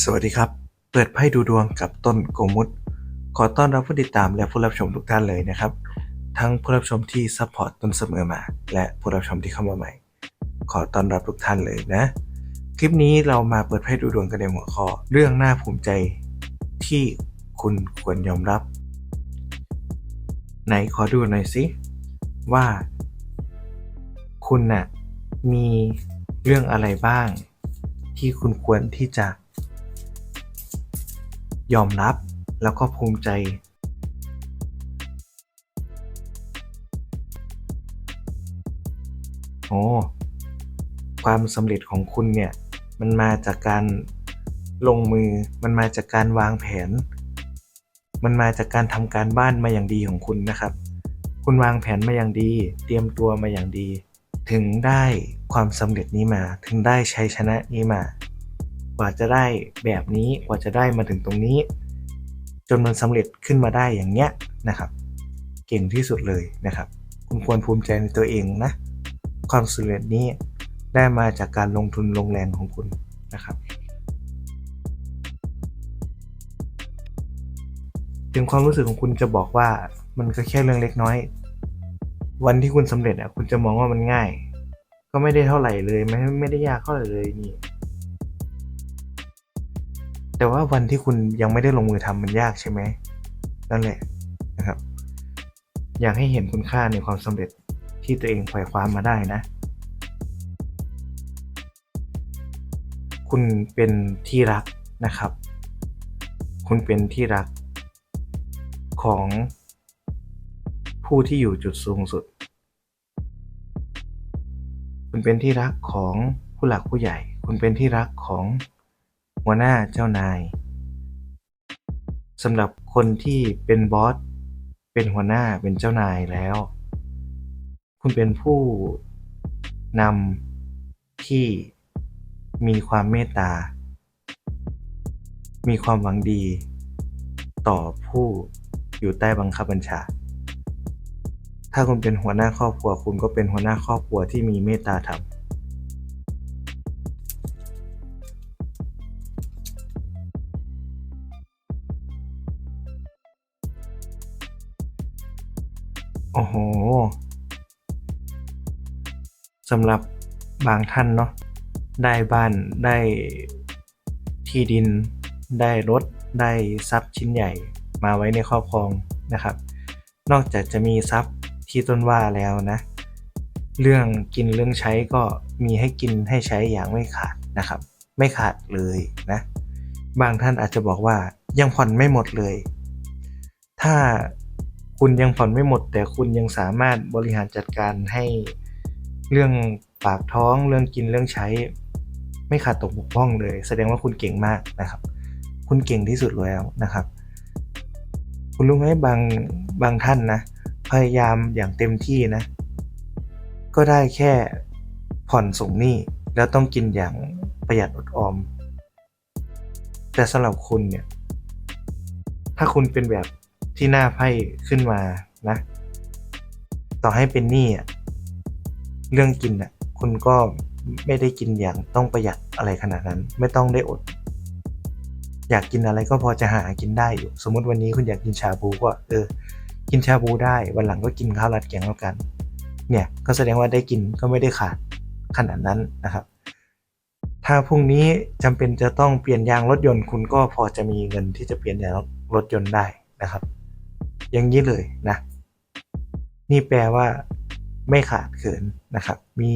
สวัสดีครับ เปิดไพ่ดูดวงกับต้นโกมุตขอต้อนรับผู้ติดตามและผู้รับชมทุกท่านเลยนะครับ ทั้งผู้รับชมที่ซัพพอร์ตต้นเสมอมา และผู้รับชมที่เข้ามาใหม่ ขอต้อนรับทุกท่านเลยนะ คลิปนี้เรามาเปิดไพ่ดูดวงกันในหัวข้อ เรื่องน่าภูมิใจที่คุณควรยอมรับ ไหนขอดูหน่อยสิว่า คุณน่ะมีเรื่องอะไรบ้าง ที่คุณควรที่จะ ยอมรับแล้วก็ภูมิใจโอ้ความสำเร็จของคุณเนี่ย มันมาจากการลงมือ มันมาจากการวางแผน มันมาจากการทำการบ้านมาอย่างดีของคุณนะครับ คุณวางแผนมาอย่างดี เตรียมตัวมาอย่างดี ถึงได้ความสำเร็จนี้มา ถึงได้ชัยชนะนี้มา กว่าจะได้แบบนี้กว่าจะได้มาถึงตรงนี้ จนมันสำเร็จขึ้นมาได้อย่างเงี้ยนะครับ เก่งที่สุดเลยนะครับ คุณควรภูมิใจในตัวเองนะ ความสำเร็จนี้ได้มาจากการลงทุนลงแรงของคุณนะครับ ถึงความรู้สึกของคุณจะบอกว่ามันก็แค่เรื่องเล็กน้อย วันที่คุณสำเร็จอะคุณจะมองว่ามันง่าย ก็ไม่ได้เท่าไหร่เลยไม่ไม่ได้ยากเท่าไหร่เลยนี่ แต่ว่าวันที่คุณยังไม่ได้ลงมือทำมันยากใช่ไหมนั่นแหละนะครับ อยากให้เห็นคุณค่าในความสำเร็จที่ตัวเองไขว่คว้ามาได้นะ คุณเป็นที่รักนะครับ คุณเป็นที่รักของผู้ที่อยู่จุดสูงสุด คุณเป็นที่รักของผู้หลักผู้ใหญ่ คุณเป็นที่รักของ หัวหน้าเจ้านายสำหรับคนที่เป็นบอสเป็นหัวหน้าเป็นเจ้านายแล้ว คุณเป็นผู้นำที่มีความเมตตา มีความหวังดี ต่อผู้อยู่ใต้บังคับบัญชา ถ้าคุณเป็นหัวหน้าครอบครัว คุณก็เป็นหัวหน้าครอบครัวที่มีเมตตาธรรม สำหรับบางท่านเนาะได้บ้านได้ที่ดิน ได้รถ ได้ทรัพย์ชิ้นใหญ่มาไว้ในครอบครองนะครับ นอกจากจะมีทรัพย์ที่ต้นว่าแล้วนะ เรื่องกินเรื่องใช้ก็มีให้กินให้ใช้อย่างไม่ขาดนะครับ ไม่ขาดเลยนะ บางท่านอาจจะบอกว่ายังผ่อนไม่หมดเลย ถ้าคุณยังผ่อนไม่หมด แต่คุณยังสามารถบริหารจัดการให้ เรื่องปากท้องเรื่องกินเรื่องใช้ ไม่ขาดตกบกพร่องเลย แสดงว่าคุณเก่งมากนะครับ คุณเก่งที่สุดแล้วนะครับ คุณรู้ไหมบางบางท่านนะ พยายามอย่างเต็มที่นะ ก็ได้แค่ผ่อนส่งหนี้แล้วต้องกินอย่างประหยัดอดออม แต่สำหรับคุณเนี่ย ถ้าคุณเป็นแบบที่หน้าไพ่ขึ้นมานะ ต่อให้เป็นหนี้อะ เรื่องกินอะคุณก็ไม่ได้กินอย่างต้องประหยัดอะไรขนาดนั้น ไม่ต้องได้อด อยากกินอะไรก็พอจะหากินได้อยู่ สมมติวันนี้คุณอยากกินชาบูก็เออ กินชาบูได้ วันหลังก็กินข้าวราดแกงแล้วกัน เนี่ยก็แสดงว่าได้กินก็ไม่ได้ขาดขนาดนั้นนะครับ ถ้าพรุ่งนี้จำเป็นจะต้องเปลี่ยนยางรถยนต์คุณก็พอจะมีเงินที่จะเปลี่ยนยางรถยนต์ได้นะครับ อย่างนี้เลยนะ นี่แปลว่า ไม่ขาดเขินนะครับ มี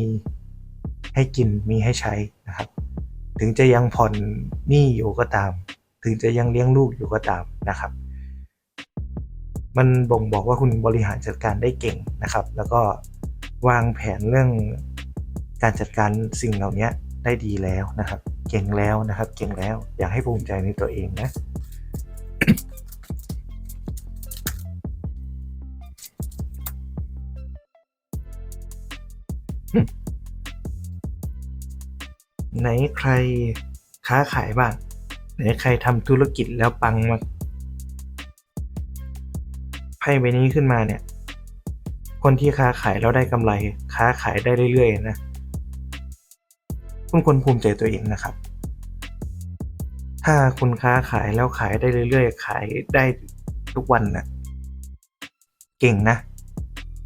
ให้กินมีให้ใช้นะครับ ถึงจะยังผ่อนหนี้อยู่ก็ตาม ถึงจะยังเลี้ยงลูกอยู่ก็ตามนะครับ มันบ่งบอกว่าคุณบริหารจัดการได้เก่งนะครับ แล้วก็วางแผนเรื่องการจัดการสิ่งเหล่านี้ได้ดีแล้วนะครับ เก่งแล้วนะครับ เก่งแล้วอยากให้ภูมิใจในตัวเองนะ ไหนใครค้าขายบ้างไหนใครทำธุรกิจแล้วปังมาไพ่ใบนี้ขึ้นมาเนี่ย คนที่ค้าขายแล้วได้กำไร ค้าขายได้เรื่อยๆนะคุณควรภูมิใจตัวเองนะครับ ถ้าคุณค้าขายแล้วขายได้เรื่อยๆ ขายได้ทุกวันนะ่ะ เก่งนะ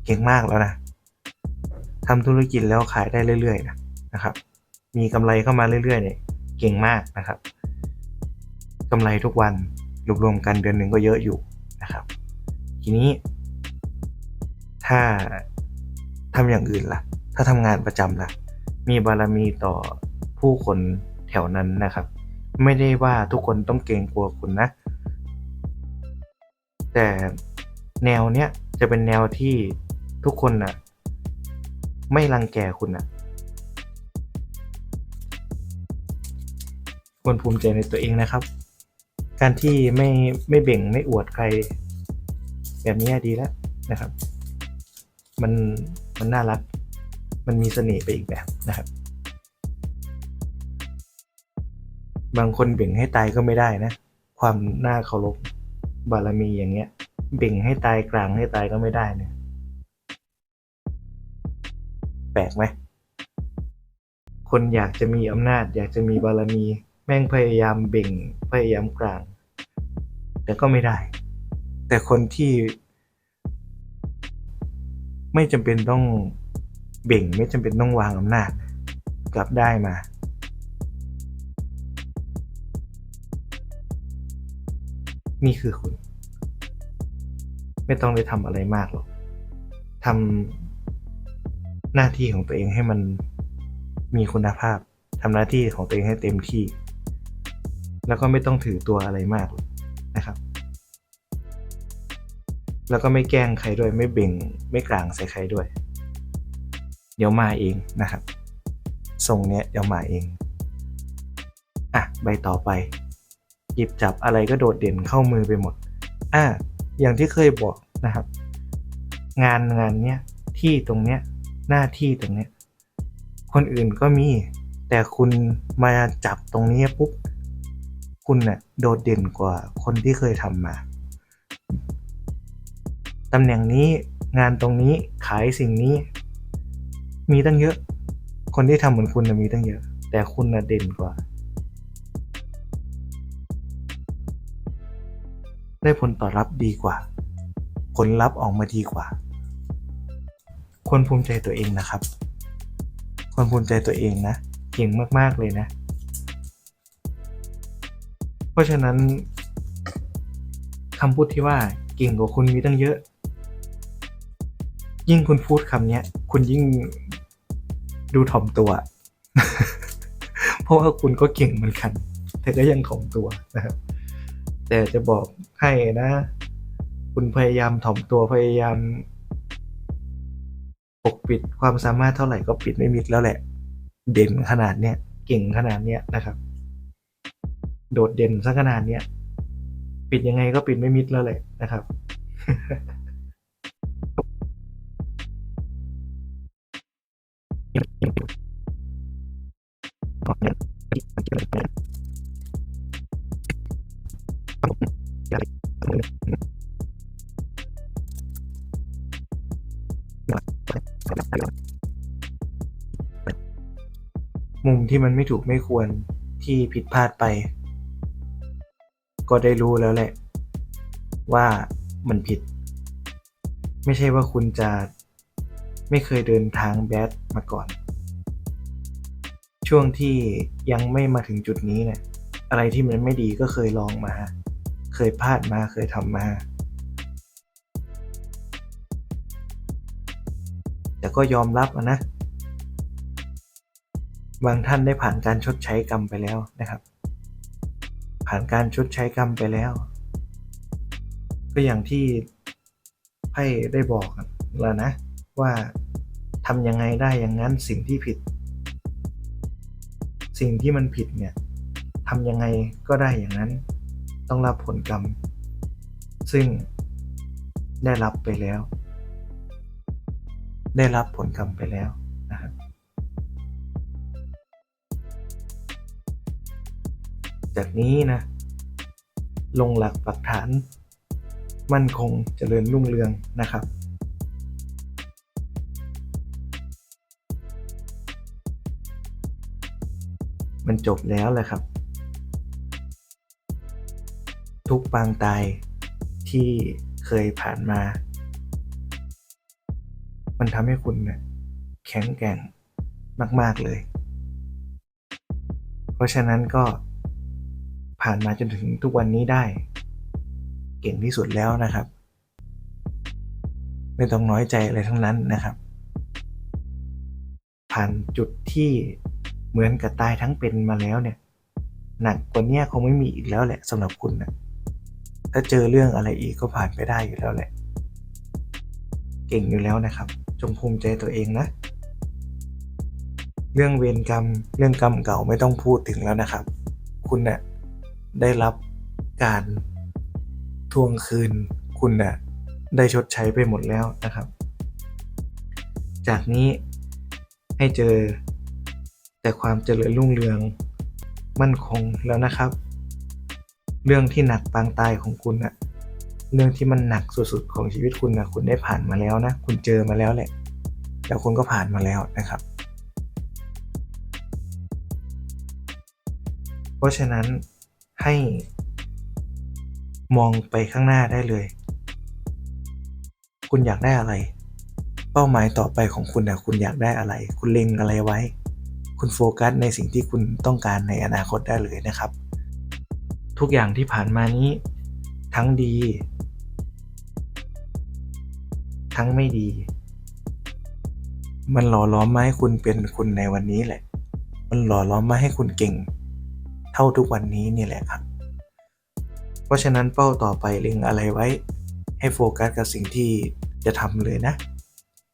เก่งมากแล้วนะ ทำธุรกิจแล้วขายได้เรื่อยๆนะนะครับ มีกำไรเข้ามาเรื่อยๆเนี่ยเก่งมากนะครับกำไรทุกวันรวมๆกันเดือนหนึ่งก็เยอะอยู่นะครับ ทีนี้ ถ้าทำอย่างอื่นล่ะ ถ้าทำงานประจำล่ะ มีบารมีต่อผู้คนแถวนั้นนะครับ ไม่ได้ว่าทุกคนต้องเกรงกลัวคุณนะ แต่แนวเนี้ยจะเป็นแนวที่ทุกคนนะ่ะ ไม่รังแกคุณนะ่ะควรภูมิใจในตัวเองนะครับ การที่ไม่ไม่เบ่งไม่อวดใคร แบบนี้ดีแล้วนะครับ มันมันน่ารัก มันมีเสน่ห์ไปอีกแบบนะครับ บางคนเบ่งให้ตายก็ไม่ได้นะ ความน่าเคารพบารมีอย่างเงี้ย เบ่งให้ตายกลางให้ตายก็ไม่ได้เนี่ย แปลกไหม คนอยากจะมีอำนาจ อยากจะมีบารมี แม่งพยายามเบ่ง พยายามกลาง แต่ก็ไม่ได้ แต่คนที่ ไม่จำเป็นต้องเบ่ง ไม่จำเป็นต้องวางอำนาจ กลับได้มานี่คือคุณ ไม่ต้องไปทำอะไรมากหรอกทำ หน้าที่ของตัวเองให้มันมีคุณภาพทำหน้าที่ของตัวเองให้เต็มที่ แล้วก็ไม่ต้องถือตัวอะไรมากนะครับ แล้วก็ไม่แกล้งใครด้วยไม่เบ่งไม่กลางใส่ใครด้วย เดี๋ยวมาเองนะครับทรงเนี้ยเดี๋ยวมาเองอะใบต่อไป หยิบจับอะไรก็โดดเด่นเข้ามือไปหมดอะอย่างที่เคยบอกนะครับ งานงานเนี้ยที่ตรงเนี้ย หน้าที่ตรงนี้ คนอื่นก็มี แต่คุณมาจับตรงนี้ปุ๊บ คุณเน่ะโดดเด่นกว่าคนที่เคยทำมา ตำแหน่งนี้งานตรงนี้ขายสิ่งนี้ มีตั้งเยอะ คนที่ทำเหมือนคุณนะมีตั้งเยอะ แต่คุณน่ะเด่นกว่า ได้ผลตอบรับดีกว่า ผลลัพธ์ออกมาดีกว่า ควรภูมิใจตัวเองนะครับควรภูมิใจตัวเองนะเก่งมากๆเลยนะ เพราะฉะนั้นคำพูดที่ว่าเก่งกว่าคุณมีตั้งเยอะ ยิ่งคุณพูดคำนี้คุณยิ่งดูถ่อมตัว เพราะว่าคุณก็เก่งเหมือนกัน แต่ก็ยังถ่อมตัวนะครับ แต่จะบอกให้นะ คุณพยายามถ่อมตัวพยายาม ปกปิดความสามารถเท่าไหร่ก็ปิดไม่มิดแล้วแหละ เด่นขนาดเนี้ยเก่งขนาดเนี้ยนะครับ โดดเด่นซะขนาดเนี้ยปิดยังไงก็ปิดไม่มิดแล้วแหละนะครับ มุมที่มันไม่ถูกไม่ควรที่ผิดพลาดไป ก็ได้รู้แล้วแหละ ว่ามันผิด ไม่ใช่ว่าคุณจะไม่เคยเดินทางแบดมาก่อน ช่วงที่ยังไม่มาถึงจุดนี้เนี่ยอะไรที่มันไม่ดีก็เคยลองมา เคยพลาดมาเคยทำมาแต่ก็ยอมรับนะ บางท่านได้ผ่านการชดใช้กรรมไปแล้วนะครับ ผ่านการชดใช้กรรมไปแล้ว ก็อย่างที่ไพ่ได้บอกแล้วนะ ว่าทำยังไงได้อย่างนั้นสิ่งที่ผิด สิ่งที่มันผิดเนี่ยทำยังไงก็ได้อย่างนั้น ต้องรับผลกรรม ซึ่งได้รับไปแล้ว ได้รับผลกรรมไปแล้ว จากนี้นะ ลงหลักปักฐาน มั่นคงเจริญรุ่งเรืองนะครับมันจบแล้วแหละครับ ทุกปางตายที่เคยผ่านมา มันทำให้คุณเนี่ยแข็งแกร่งมาก ๆ เลย เพราะฉะนั้นก็ ผ่านมาจนถึงทุกวันนี้ได้ เก่งที่สุดแล้วนะครับ ไม่ต้องน้อยใจอะไรทั้งนั้นนะครับ ผ่านจุดที่เหมือนกับตายทั้งเป็นมาแล้วเนี่ย หนักกว่านี้คงไม่มีอีกแล้วแหละสำหรับคุณนะถ้าเจอเรื่องอะไรอีกก็ผ่านไปได้อยู่แล้วแหละ เก่งอยู่แล้วนะครับ จงภูมิใจตัวเองนะ เรื่องเวรกรรม เรื่องกรรมเก่าไม่ต้องพูดถึงแล้วนะครับ คุณนะ่ะ ได้รับการทวงคืนคุณน่ะได้ชดใช้ไปหมดแล้วนะครับ จากนี้ให้เจอแต่ความเจริญรุ่งเรืองมั่นคงแล้วนะครับ เรื่องที่หนักปางตายของคุณน่ะเรื่องที่มันหนักสุดๆของชีวิตคุณนะคุณได้ผ่านมาแล้วนะ คุณเจอมาแล้วแหละ แล้วคุณก็ผ่านมาแล้วนะครับ เพราะฉะนั้น ให้มองไปข้างหน้าได้เลย คุณอยากได้อะไร เป้าหมายต่อไปของคุณนะคุณอยากได้อะไร คุณเล็งอะไรไว้ คุณโฟกัสในสิ่งที่คุณต้องการในอนาคตได้เลยนะครับ ทุกอย่างที่ผ่านมานี้ ทั้งดี ทั้งไม่ดี มันหล่อล้อมมาให้คุณเป็นคุณในวันนี้แหละ มันหล่อล้อมมาให้คุณเก่ง ท่าทุกวันนี้นี่แหละครับ เพราะฉะนั้นเป้าต่อไปเล็งอะไรไว้ ให้โฟกัสกับสิ่งที่จะทำเลยนะ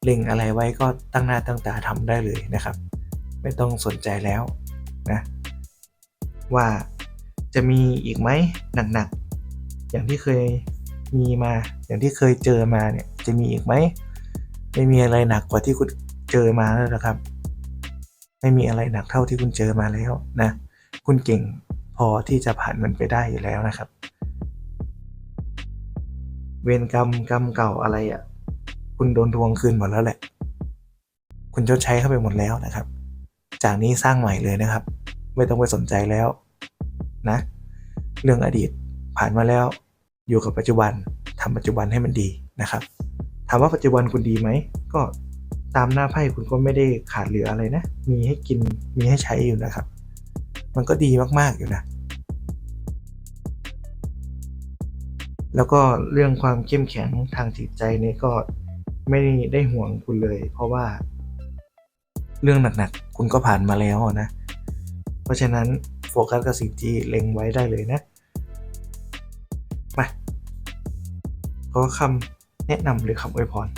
เล็งอะไรไว้ก็ตั้งหน้าตั้งตาทำได้เลยนะครับ ไม่ต้องสนใจแล้วนะว่าจะมีอีกไหมหนักๆ อย่างที่เคยมีมา อย่างที่เคยเจอมาเนี่ยจะมีอีกไหมไม่มีอะไรหนักกว่าที่คุณเจอมาแล้วนะครับ ไม่มีอะไรหนักเท่าที่คุณเจอมาแล้วนะ คุณเก่งพอที่จะผ่านมันไปได้อยู่แล้วนะครับ เวรกรรมกรรมเก่าอะไรอะ่ะ คุณโดนทวงคืนหมดแล้วแหละ คุณชดใช้เข้าไปหมดแล้วนะครับ จากนี้สร้างใหม่เลยนะครับ ไม่ต้องไปสนใจแล้วนะ เรื่องอดีตผ่านมาแล้ว อยู่กับปัจจุบันทำปัจจุบันให้มันดีนะครับ ถามว่าปัจจุบันคุณดีไหม ก็ตามหน้าไพ่คุณก็ไม่ได้ขาดเหลืออะไรนะ มีให้กินมีให้ใช้อยู่นะครับ มันก็ดีมาก ๆ อยู่นะ แล้วก็เรื่องความเข้มแข็งทางจิตใจนี่ก็ไม่ได้ห่วงคุณเลย เพราะว่า เรื่องหนัก ๆ คุณก็ผ่านมาแล้วนะ เพราะฉะนั้นโฟกัสกับสิ่งที่เล็งไว้ได้เลยนะ มาขอคำแนะนำหรือคำอวยพร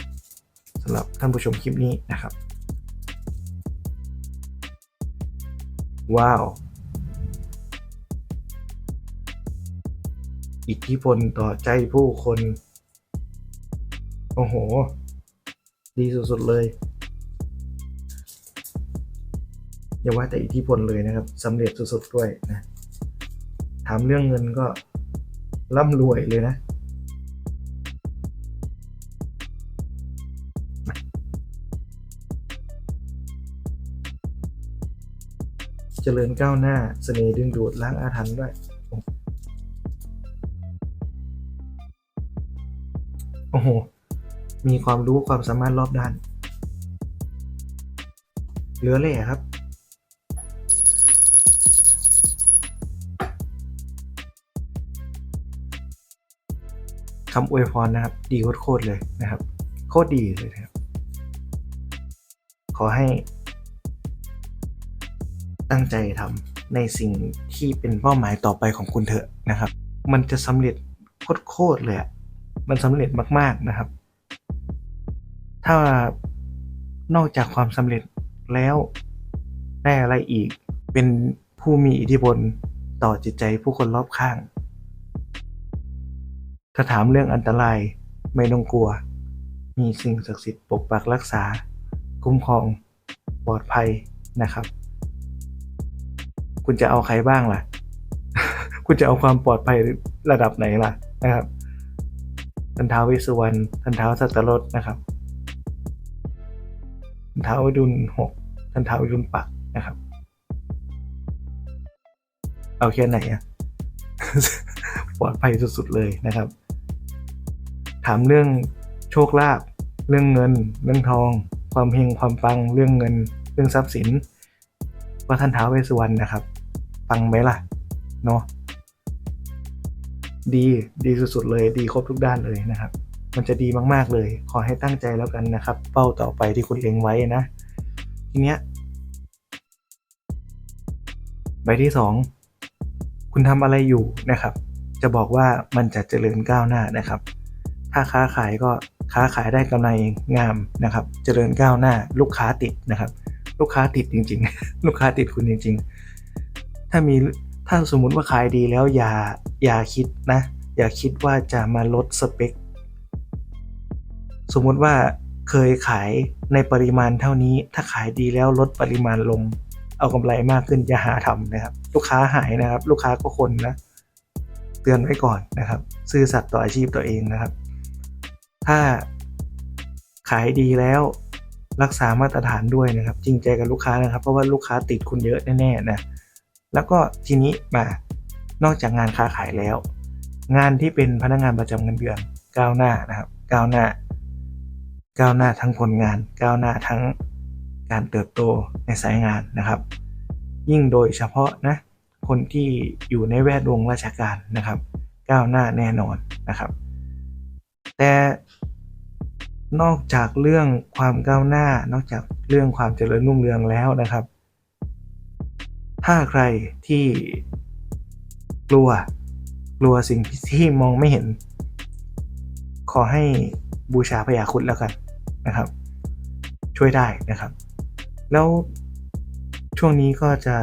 สำหรับท่านผู้ชมคลิปนี้นะครับว้ อิทธิพลต่อใจผู้คน โอ้โห ดีสุดๆเลย อย่าว่าแต่อิทธิพลเลยนะครับสำเร็จสุดๆด้วยนะ ถามเรื่องเงินก็ร่ำรวยเลยนะ เจริญก้าวหน้าเสน่ห์ดึงดูดล้างอาถรรพ์ด้วย อ้โห มีความรู้ความสามารถรอบด้าน เหลือเล่ครับ คำอวยพรนะครับ ดีโคตรเลยนะครับ โคตรดีเลยนะครับ ขอให้ ตั้งใจทำในสิ่งที่เป็นเป้าหมายต่อไปของคุณเถอะนะครับ มันจะสำเร็จโคตรเลยอะ มันสำเร็จมาก ๆนะครับ ถ้านอกจากความสำเร็จแล้วได้อะไรอีกเป็นผู้มีอิทธิพลต่อจิตใจผู้คนรอบข้าง ถ้าถามเรื่องอันตรายไม่ต้องกลัว มีสิ่งศักดิ์สิทธิ์ปกปักรักษา คุ้มครองปลอดภัยนะครับ คุณจะเอาใครบ้างล่ะ คุณจะเอาความปลอดภัยระดับไหนล่ะนะครับ ทันเท้าวิสุวรรณทันเท้าสัตตรสนะครับทันเท้าวิดุลหกทันเท้าวิดุลปักนะครับ เอาแค่ไหนอะปลอดภัยสุดๆเลยนะครับ ถามเรื่องโชคลาภเรื่องเงิน เรื่องทอง ความเฮงความปัง เรื่องเงิน เรื่องทรัพย์สินว่าท่านเท้าวเวสสุวรรณนะครับปังไหมล่ะ เนาะ ดีดีสุดๆเลย ดีครบทุกด้านเลยนะครับ มันจะดีมากๆเลย ขอให้ตั้งใจแล้วกันนะครับ เป้าต่อไปที่คุณเล็งไว้นะ ทีเนี้ยใบที่สองคุณทำอะไรอยู่นะครับ จะบอกว่ามันจะเจริญก้าวหน้านะครับ ถ้าค้าขายก็ค้าขายได้กำไรงามนะครับ เจริญก้าวหน้า ลูกค้าติดนะครับ ลูกค้าติดจริง ๆ ลูกค้าติดคุณจริง ๆ ถ้ามี ถ้าสมมุติว่าขายดีแล้วอย่าอย่าคิดนะ อย่าคิดว่าจะมาลดสเปค สมมุติว่าเคยขายในปริมาณเท่านี้ ถ้าขายดีแล้วลดปริมาณลง เอากำไรมากขึ้นอย่าหาทำนะครับ ลูกค้าหายนะครับ ลูกค้าก็คนนะ เตือนไว้ก่อนนะครับ ซื่อสัตย์ต่ออาชีพตัวเองนะครับ ถ้าขายดีแล้วรักษามาตรฐานด้วยนะครับ จริงใจกับลูกค้านะครับ เพราะว่าลูกค้าติดคุณเยอะแน่ๆนะ แล้วก็ทีนี้มานอกจากงานค้าขายแล้ว งานที่เป็นพนักงานประจำเงินเดือนก้าวหน้านะครับก้าวหน้าก้าวหน้าทั้งผลงานก้าวหน้าทั้งการเติบโตในสายงานนะครับ ยิ่งโดยเฉพาะนะคนที่อยู่ในแวดวงราชการนะครับก้าวหน้าแน่นอนนะครับ แต่นอกจากเรื่องความก้าวหน้า นอกจากเรื่องความเจริญรุ่งเรืองแล้วนะครับ ถ้าใครที่กลัวกลัวสิ่งที่มองไม่เห็น ขอให้บูชาพญาครุดแล้วกันนะครับ ช่วยได้นะครับ แล้วช่วงนี้ก็จะ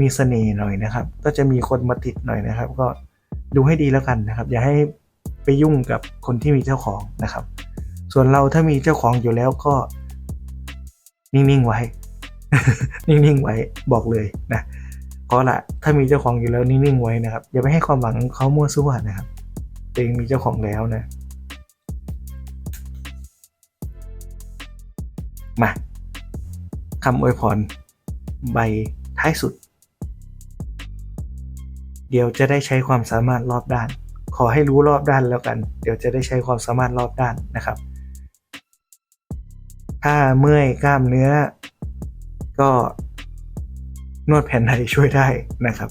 มีเสน่ห์หน่อยนะครับ ก็จะมีคนมาติดหน่อยนะครับ ก็ดูให้ดีแล้วกันนะครับ อย่าให้ไปยุ่งกับคนที่มีเจ้าของนะครับ ส่วนเราถ้ามีเจ้าของอยู่แล้วก็ นิ่ง ๆ ไว้ นิ่งๆไว้บอกเลยนะเพราะละถ้ามีเจ้าของอยู่แล้วนิ่งๆไว้นะครับ อย่าไปให้ความหวังเขามั่วซั่วนะครับตัวเองมีเจ้าของแล้วนะ มาคำอวยพรใบท้ายสุด เดี๋ยวจะได้ใช้ความสามารถรอบด้าน ขอให้รู้รอบด้านแล้วกัน เดี๋ยวจะได้ใช้ความสามารถรอบด้านนะครับ ถ้าเมื่อยกล้ามเนื้อ ก็นวดแผนไทยช่วยได้นะครับ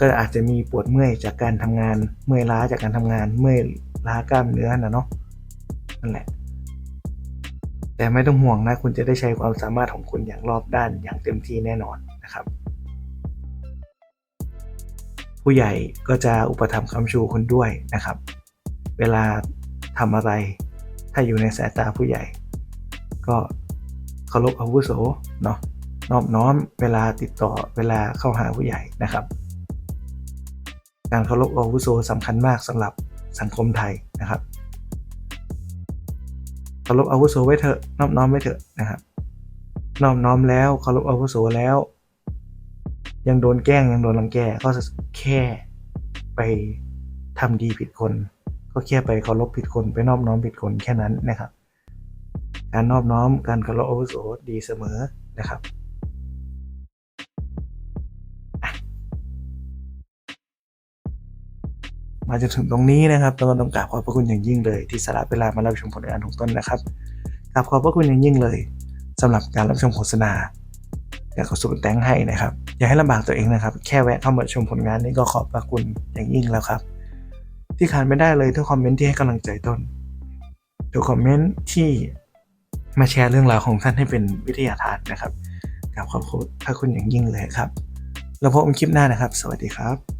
ก็อาจจะมีปวดเมื่อยจากการทำงาน เมื่อยล้าจากการทำงาน เมื่อยล้ากล้ามเนื้อนะเนาะนั่นแหละ แต่ไม่ต้องห่วงนะ คุณจะได้ใช้ความสามารถของคุณอย่างรอบด้านอย่างเต็มที่แน่นอนนะครับ ผู้ใหญ่ก็จะอุปถัมภ์คำชูคุณด้วยนะครับ เวลาทำอะไร ถ้าอยู่ในสายตาผู้ใหญ่ ก็เคารพอาวุโสเนาะ นอบน้อมเวลาติดต่อเวลาเข้าหาผู้ใหญ่นะครับ การเคารพอาวุโสสำคัญมากสำหรับสังคมไทยนะครับเคารพอาวุโสไว้เถอะนอบน้อมไว้เถอะนะครับนอบน้อมแล้วเคารพอาวุโสแล้ว ยังโดนแกล้งยังโดนรังแกก็แค่ไปทำดีผิดคน ก็แค่ไปเคารพผิดคน ไปนอบน้อมผิดคนแค่นั้นนะครับ การนอบน้อมการเคารพอาวุโสดีเสมอนะครับ มาจนถึงตรงนี้นะครับต้องต้องกราบขอบพระคุณอย่างยิ่งเลย ที่สละเวลามารับชมผลงานของต้นนะครับกราบขอบพระคุณอย่างยิ่งเลยสำหรับการรับชมโฆษณาอยากขอสุดแตงให้นะครับ อย่าให้ลำบากตัวเองนะครับ แค่แวะเข้ามาชมผลงานนี้ก็ขอบพระคุณอย่างยิ่งแล้วครับ ที่ขาดไม่ได้เลยทุกคอมเมนต์ที่ให้กำลังใจต้นทุกคอมเมนต์ที่มาแชร์เรื่องราวของท่านให้เป็นวิทยาทานนะครับกับขอบคุณพระคุณอย่างยิ่งเลยครับ แล้วพบกันคลิปหน้านะครับ สวัสดีครับ